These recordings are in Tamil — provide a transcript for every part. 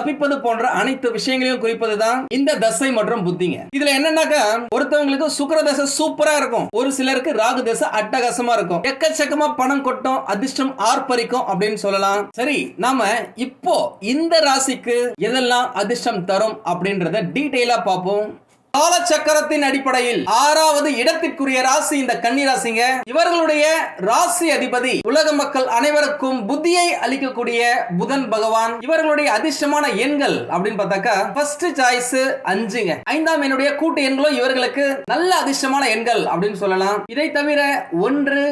தப்பிப்பது போன்ற அனைத்து விஷயங்களையும் குறிப்பது தான் இந்த தசை மற்றும் புத்திங்க. இதுல என்னன்னாக்கா ஒருத்தவங்களுக்கு சுக்கர தசை சூப்பரா இருக்கும். ஒரு சிலருக்கு ராகு தசை அட்டகாசமா இருக்கும். எக்கச்சக்கமா பணம் கொட்டும் அதிர்ஷ்டம் ஆர்ப்பரிக்கும் அப்படின்னு சொல்லலாம். சரி நாம இப்போ இந்த ராசிக்கு எதெல்லாம் அதிர்ஷ்டம் தரும் அப்படின்றத டீட்டெயிலா பார்ப்போம். காலச்சக்கரத்தின் அடிப்படையில் ஆறாவது இடத்திற்குரிய ராசி இந்த கன்னி ராசிங்க. இவர்களுடைய ராசி அதிபதி உலக மக்கள் அனைவருக்கும் புத்தியை அளிக்கக்கூடிய புதன் பகவான். இவர்களுடைய அதிர்ஷ்டமான எண்கள் அப்படின்னு பார்த்தாக்கா ஃபர்ஸ்ட் சாய்ஸ் அஞ்சுங்க. ஐந்தாம் என்னுடைய கூட்டு எண்களும் இவர்களுக்கு நல்ல அதிர்ஷ்டமான எண்கள் அப்படின்னு சொல்லலாம். இதை தவிர ஒன்று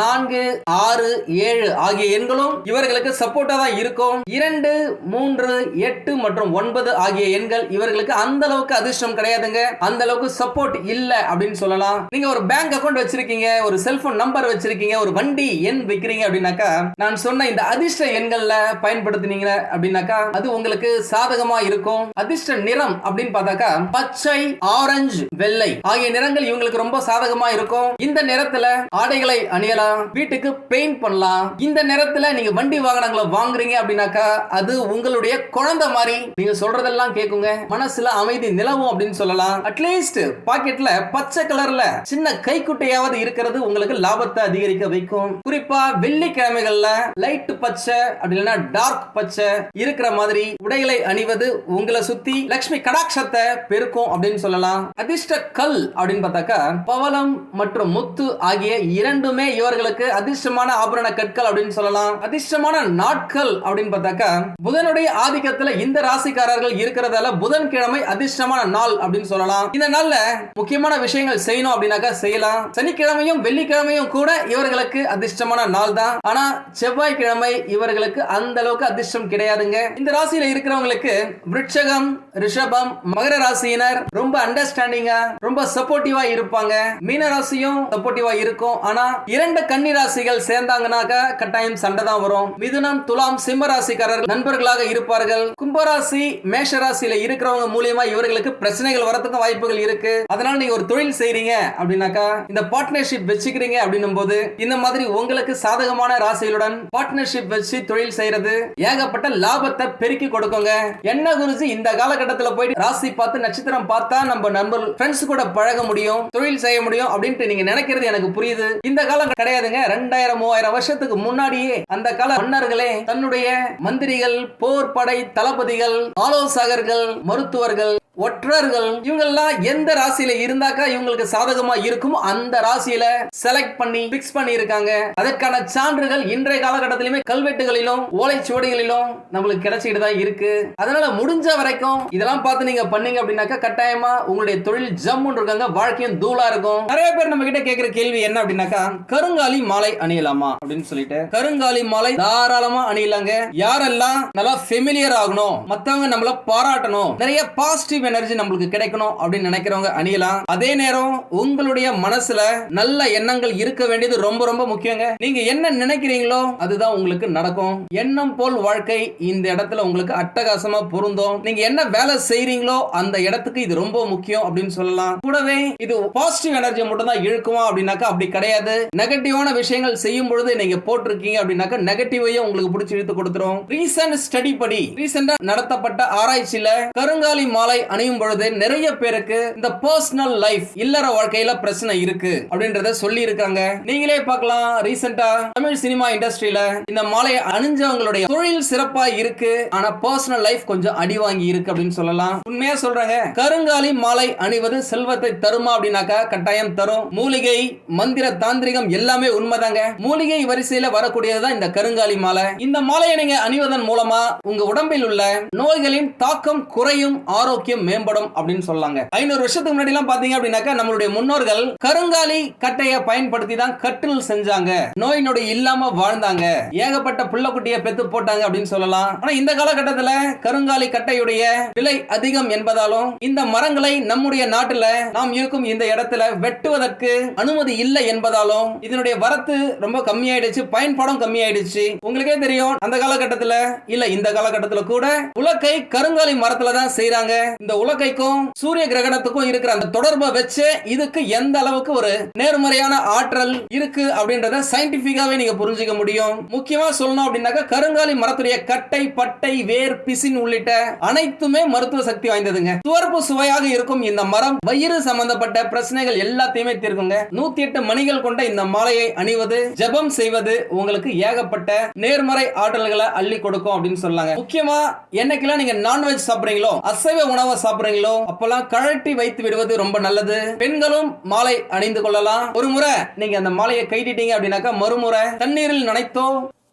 நான்கு ஆறு ஏழு ஆகிய எண்களும் இவர்களுக்கு சப்போர்ட்டா தான் இருக்கும். இரண்டு மூன்று எட்டு மற்றும் ஒன்பது ஆகிய எண்கள் இவர்களுக்கு அந்த அளவுக்கு அதிர்ஷ்டம் கிடையாதுங்க. அந்த அளவுக்கு சப்போர்ட் இல்ல அப்படின்னு சொல்லலாம். நீங்க ஒரு பேங்க் அக்கௌண்ட் வச்சிருக்கீங்க ஒரு செல்போன் நம்பர் வச்சிருக்கீங்க ஒரு வண்டி எண் வைக்கிறீங்க அப்படின்னாக்கா நான் சொன்ன இந்த அதிர்ஷ்ட எண்கள்ல பயன்படுத்தினீங்க அப்படின்னாக்கா அது உங்களுக்கு சாதகமா இருக்கும். அதிர்ஷ்ட நிறம் அப்படின்னு பார்த்தாக்கா பச்சை ஆரஞ்சு வெள்ளை ஆகிய நிறங்கள் இவங்களுக்கு ரொம்ப சாதகமா இருக்கும். இந்த நிறத்துல ஆடைகளை அணியலாம் வீட்டுக்கு பெயிண்ட் பண்ணலாம். இந்த நிறத்துல நீங்க வண்டி வாகனங்களை வாங்குறீங்க அப்படின்னாக்கா அது உங்களுடைய குழந்தை மாதிரி. நீங்க சொல்றதெல்லாம் கேட்குங்க மனசுல அமைதி நிலவும் அப்படின்னு சொல்லலாம். அட்லீஸ்ட் பாக்கெட்ல பச்சை கலர்ல சின்ன கைக்குட்டையாவது இருக்கிறது உங்களுக்கு லாபத்தை அதிகரிக்க வைக்கும். குறிப்பா வெள்ளிக்கிழமைகள்ல லைட் பச்சை அப்படி இல்லைன்னா டார்க் பச்சை இருக்கிற மாதிரி உடைகளை அணிவது உங்களை சுத்தி லட்சுமி கடாட்சத்தை பெருக்கும் அப்படின்னு சொல்லலாம். அதிர்ஷ்ட கல் அப்படின்னு பார்த்தாக்கா பவளம் மற்றும் முத்து ஆகிய இரண்டுமே இவர்களுக்கு அதிர்ஷ்டமான ஆபரண கற்கள் அப்படின்னு சொல்லலாம். அதிர்ஷ்டமான நாட்கள் அப்படின்னு பார்த்தாக்கா புதனுடைய ஆதிக்கத்துல இந்த ராசிக்காரர்கள் இருக்கிறதால புதன்கிழமை அதிர்ஷ்டமான நாள் அப்படின்னு சொல்லலாம். இந்த நாள்ல முக்கியமான விஷயங்கள் செய்யணும் அப்படின்னாக்கா செய்யலாம். சனிக்கிழமையும் வெள்ளிக்கிழமையும் கூட இவர்களுக்கு அதிர்ஷ்டமான நாள் தான். ஆனா செவ்வாய்க்கிழமை இவர்களுக்கு அந்த அளவுக்கு அதிர்ஷ்டம் கிடையாதுங்க. இந்த ராசியில இருக்கிறவங்களுக்கு விருட்சகம் ரிஷபம் மகர ராசியினர் ரொம்ப அண்டர்ஸ்டாண்டிங்கா ரொம்ப சப்போர்ட்டிவா இருப்பாங்க. மீன ராசியும் சப்போர்ட்டிவா இருக்கும். ஆனா இரண்டு கன்னி ராசிகள் சேர்ந்தாங்கனாக்க கட்டாயம் சண்டை தான் வரும். மிதுனம் துலாம் சிம்ம ராசிக்காரர்கள் நண்பர்களாக இருப்பார்கள். கும்பராசி மேஷ ராசியில இருக்கிறவங்க மூலியமா இவர்களுக்கு பிரச்சனைகள் வரதுக்கு வரதுக்கும் வாய்ப்புகள் இருக்கு. அதனால நீங்க ஒரு தொழில் செய்றீங்க அப்படின்னாக்கா இந்த பார்ட்னர்ஷிப் வச்சுக்கிறீங்க அப்படின்னும் போது இந்த மாதிரி உங்களுக்கு சாதகமான ராசிகளுடன் பார்ட்னர்ஷிப் வச்சு தொழில் செய்யறது ஏகப்பட்ட லாபத்தை பெருக்கி கொடுக்குங்க. என்ன குருஜி இந்த காலகட்டத்தில் போயிட்டு ராசி பார்த்து நட்சத்திரம் பார்த்தா நம்ம நண்பர் ஃப்ரெண்ட்ஸ் கூட பழக முடியும் தொழில் செய்ய முடியும் அப்படின்ட்டு நீங்க நினைக்கிறது எனக்கு புரியுது. இந்த காலம் கிடையாதுங்க. ரெண்டாயிரம் மூவாயிரம் வருஷத்துக்கு முன்னாடியே அந்த கால மன்னர்களே தன்னுடைய மந்திரிகள் போர் படை தளபதிகள் ஆலோசகர்கள் மருத்துவர்கள் ஒற்றர்கள் இவங்க இவங்கெல்லாம் எந்த ராசியில இருந்தாக்கா இவங்களுக்கு சாதகமா இருக்கும்? அந்த ராசியில செலக்ட் பண்ணி பிக்ஸ் பண்ணி இருக்காங்க அதற்கான சான்றுகள் இன்றைய காலகட்டத்திலுமே கல்வெட்டுகளிலும் ஓலைச்சுவடிகளிலும் நம்மளுக்கு கிடைச்சிட்டு தான் இருக்கு. அதனால முடிஞ்ச வரைக்கும் இதெல்லாம் பார்த்து நீங்க பண்ணீங்க அப்படின்னாக்கா கட்டாயமா உங்களுடைய தொழில் ஜம்முன்னு இருக்காங்க வாழ்க்கையும் தூளா இருக்கும். நிறைய பேர் நம்ம கிட்ட கேட்கிற கேள்வி என்ன அப்படின்னாக்கா கருங்காலி மாலை அணியலாமா? அப்படின்னு சொல்லிட்டு. கருங்காலி மாலை தாராளமா அணியலாங்க. யாரெல்லாம் நல்லா ஃபெமிலியர் ஆகணும் மத்தவங்க நம்மள பாராட்டணும் நிறைய பாசிட்டிவ் எனர்ஜி நம்மளுக்கு கிடைக்கணும். அப்படின்னு நினைக்கிறவங்க அணியலாம். அதே நேரம் உங்களுடைய மனசுல நல்ல எண்ணங்கள் இருக்க வேண்டியது ரொம்ப ரொம்ப முக்கியங்க. நீங்க என்ன நினைக்கிறீங்களோ அதுதான் உங்களுக்கு நடக்கும். எண்ணம் போல் வாழ்க்கை இந்த இடத்துல உங்களுக்கு அட்டகாசமா பொருந்தும். நீங்க என்ன வேலை செய்யறீங்களோ அந்த இடத்துக்கு இது ரொம்ப முக்கியம் அப்படின்னு சொல்லலாம். கூடவே இது பாசிட்டிவ் எனர்ஜி மட்டும் தான் இழுக்குமா அப்படின்னாக்கா அப்படி கிடையாது. நெகட்டிவான விஷயங்கள் செய்யும் பொழுது நீங்க போட்டிருக்கீங்க அப்படின்னாக்கா நெகட்டிவையும் உங்களுக்கு பிடிச்சி இழுத்து கொடுத்துரும். ரீசன்ட் ஸ்டடி படி ரீசெண்டா நடத்தப்பட்ட ஆராய்ச்சியில கருங்காலி மாலை அணியும் பொழுது நிறைய பேருக்கு இந்த பர்சனல் லைஃப் இல்லற வாழ்க்கையில பிரச்சனை இருக்கு அப்படின்றத சொல்லி இருக்காங்க நீங்களே பார்க்கலாம் ரீசெண்டா தமிழ் சினிமா இண்டஸ்ட்ரியில இந்த மாலையை அணிஞ்சவங்களுடைய தொழில் சிறப்பா இருக்கு ஆனா பர்சனல் லைஃப் கொஞ்சம் அடி வாங்கி இருக்கு அப்படின்னு சொல்லலாம். உண்மையா சொல்றாங்க கருங்காலி மாலை அணிவது செல்வத்தை தருமா அப்படின்னாக்கா கட்டாயம் தரும். மூலிகை மந்திர தாந்திரிகம் எல்லாமே உண்மைதாங்க. மூலிகை வரிசையில வரக்கூடியதுதான் இந்த கருங்காலி மாலை. இந்த மாலையை நீங்க அணிவதன் மூலமா உங்க உடம்பில் உள்ள நோய்களின் தாக்கம் குறையும் ஆரோக்கியம் மேம்படும் அப்படின்னு சொல்லலாம். சொல்லாங்க ஐநூறு வருஷத்துக்கு முன்னாடி எல்லாம் பாத்தீங்க அப்படின்னாக்கா நம்மளுடைய முன்னோர்கள் கருங்காலி கட்டையை பயன்படுத்தி தான் கட்டில் செஞ்சாங்க. நோய் நொடி இல்லாம வாழ்ந்தாங்க. ஏகப்பட்ட புள்ளக்குட்டியை பெத்து போட்டாங்க அப்படின்னு சொல்லலாம். ஆனா இந்த காலகட்டத்துல கருங்காலி கட்டையுடைய விலை அதிகம் என்பதாலும் இந்த மரங்களை நம்முடைய நாட்டுல நாம் இருக்கும் இந்த இடத்துல வெட்டுவதற்கு அனுமதி இல்லை என்பதாலும் இதனுடைய வரத்து ரொம்ப கம்மியாயிடுச்சு பயன்பாடும் கம்மியாயிடுச்சு. உங்களுக்கே தெரியும் அந்த காலகட்டத்துல இல்ல இந்த காலகட்டத்துல கூட உலக்கை கருங்காலி மரத்துல தான் செய்றாங்க. இந்த உலக்கைக்கும் சூரிய கிரகணத்துக்கும் இருக்கிற அந்த தொடர்பை வச்சு இதுக்கு எந்த அளவுக்கு ஒரு நேர்மறையான ஆற்றல் இருக்கு அப்படின்றத சயின்டிபிக்காவே நீங்க புரிஞ்சுக்க முடியும். முக்கியமா சொல்லணும் அப்படின்னாக்கா கருங்காலி மரத்துடைய கட்டை பட்டை வேர் பிசின் உள்ளிட்ட அனைத்துமே மருத்துவ சக்தி வாய்ந்ததுங்க. துவர்ப்பு சுவையாக இருக்கும் இந்த மரம் வயிறு சம்பந்தப்பட்ட பிரச்சனைகள் எல்லாத்தையுமே தீர்க்குங்க. நூத்தி எட்டு மணிகள் கொண்ட இந்த மாலையை அணிவது ஜெபம் செய்வது உங்களுக்கு ஏகப்பட்ட நேர்மறை ஆற்றல்களை அள்ளி கொடுக்கும் அப்படின்னு சொல்லாங்க. முக்கியமா என்னைக்கெல்லாம் நீங்க நான்வெஜ் சாப்பிடுறீங்களோ அசைவ உணவை சாப்பிடுறீங்களோ அப்பெல்லாம் கழட்டி வைத்து விடுவது ரொம்ப நல்லது. பெண்களும் மாலை அணிந்து கொள்ளலாம். ஒரு முறை நீங்க அந்த மாலையை கைட்டிட்டீங்க அப்படின்னாக்கா மறுமுறை தண்ணீரில் நனைத்தோ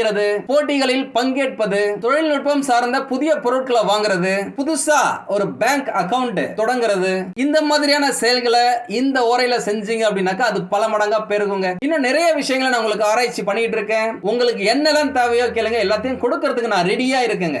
செய்யறது போட்டிகளில் பங்கேற்பது தொழில்நுட்பம் சார்ந்த புதிய பொருட்களை வாங்குறது புதுசா ஒரு பேங்க் அக்கவுண்ட் தொடங்குறது. இந்த மாதிரியான செயல்களை இந்த ஓரையில செஞ்சீங்க அப்படின்னாக்கா அது பல மடங்கா பெருகுங்க. இன்னும் நிறைய விஷயங்களை நான் உங்களுக்கு ஆராய்ச்சி பண்ணிட்டு இருக்கேன். உங்களுக்கு என்னெல்லாம் தேவையோ கேளுங்க. எல்லாத்தையும் கொடுக்கறதுக்கு நான் ரெடியா இருக்கேங்க.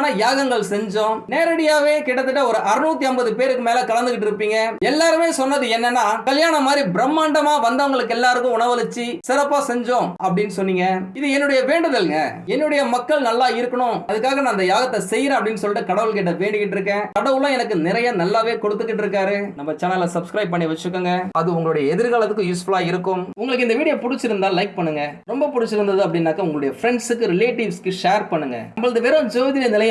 யாகங்கள் செஞ்சோம். நேரடியாவே கிட்டத்தட்ட ஒரு அறுநூத்தி ஐம்பது பேருக்கு மேல கலந்துகிட்டு இருப்பீங்க. எல்லாருமே சொன்னது என்னன்னா கல்யாணம் மாதிரி பிரம்மாண்டமா வந்தவங்களுக்கு எல்லாருக்கும் உணவளிச்சு சிறப்பா செஞ்சோம் அப்படின்னு சொன்னீங்க. இது என்னுடைய வேண்டுதல்ங்க. என்னுடைய மக்கள் நல்லா இருக்கணும். அதுக்காக நான் அந்த யாகத்தை செய்யறேன் அப்படின்னு சொல்லிட்டு கடவுள் கிட்ட வேண்டிக்கிட்டு இருக்கேன். கடவுளும் எனக்கு நிறைய நல்லாவே கொடுத்துக்கிட்டு இருக்காரு. நம்ம சேனலை சப்ஸ்கிரைப் பண்ணி வச்சுக்கோங்க. அது உங்களுடைய எதிர்காலத்துக்கு யூஸ்ஃபுல்லா இருக்கும். உங்களுக்கு இந்த வீடியோ பிடிச்சிருந்தா லைக் பண்ணுங்க. ரொம்ப பிடிச்சிருந்தது அப்படின்னாக்க உங்களுடைய ஃப்ரெண்ட்ஸுக்கு ரிலேட்டிவ்ஸ்க்கு ஷேர் பண்ணுங்க. நம்மளது வெறும் ஜோதிட நிலையம்